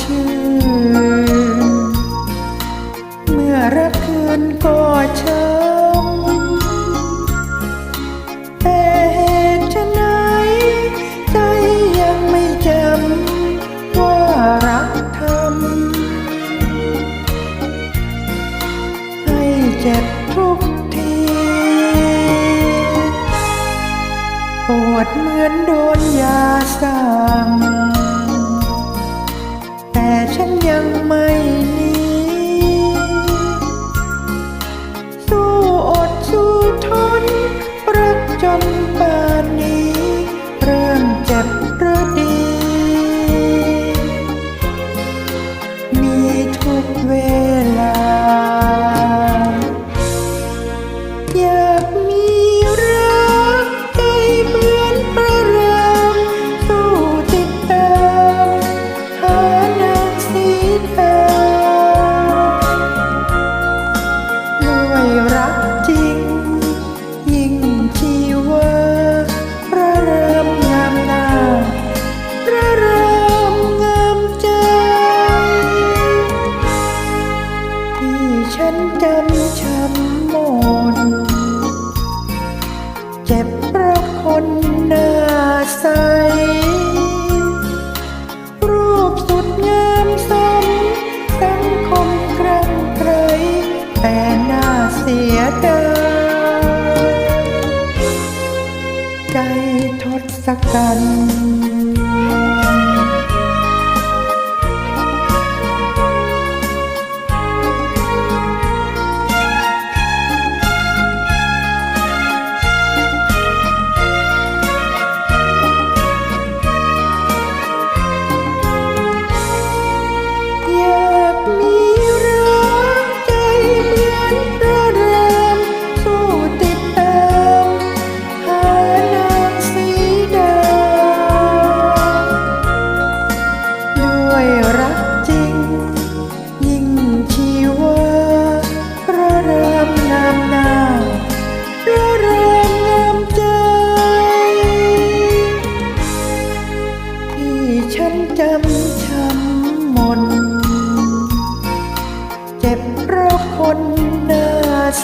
ชื่นเมื่อรักคืนก็ช้ำแต่เหตุไหนใจยังไม่จำว่ารักทำให้เจ็บทุกทีปวดเหมือนโดนยาสั่ง แต่ฉันยังไม่หนีสู้อดสู้ทน รักจนป่านนี้ เริ่มเจ็บหรือดี มีทุกเวลา อยาก ที่ฉันจำช้ำหมดเจ็บเพราะคนหน้าใส รูปสุดงามสมสังคมครั้งไกรแต่น่าเสียดายใจทศกัณฐ์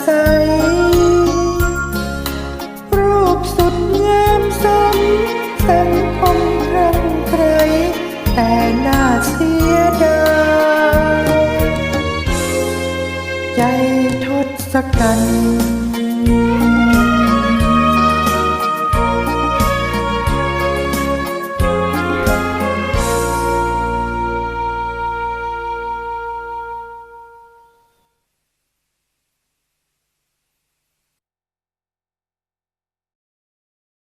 ใส รูปสุดงามสมสังคมครั้งใคร แต่น่าเสียดายใจทศกัณฐ์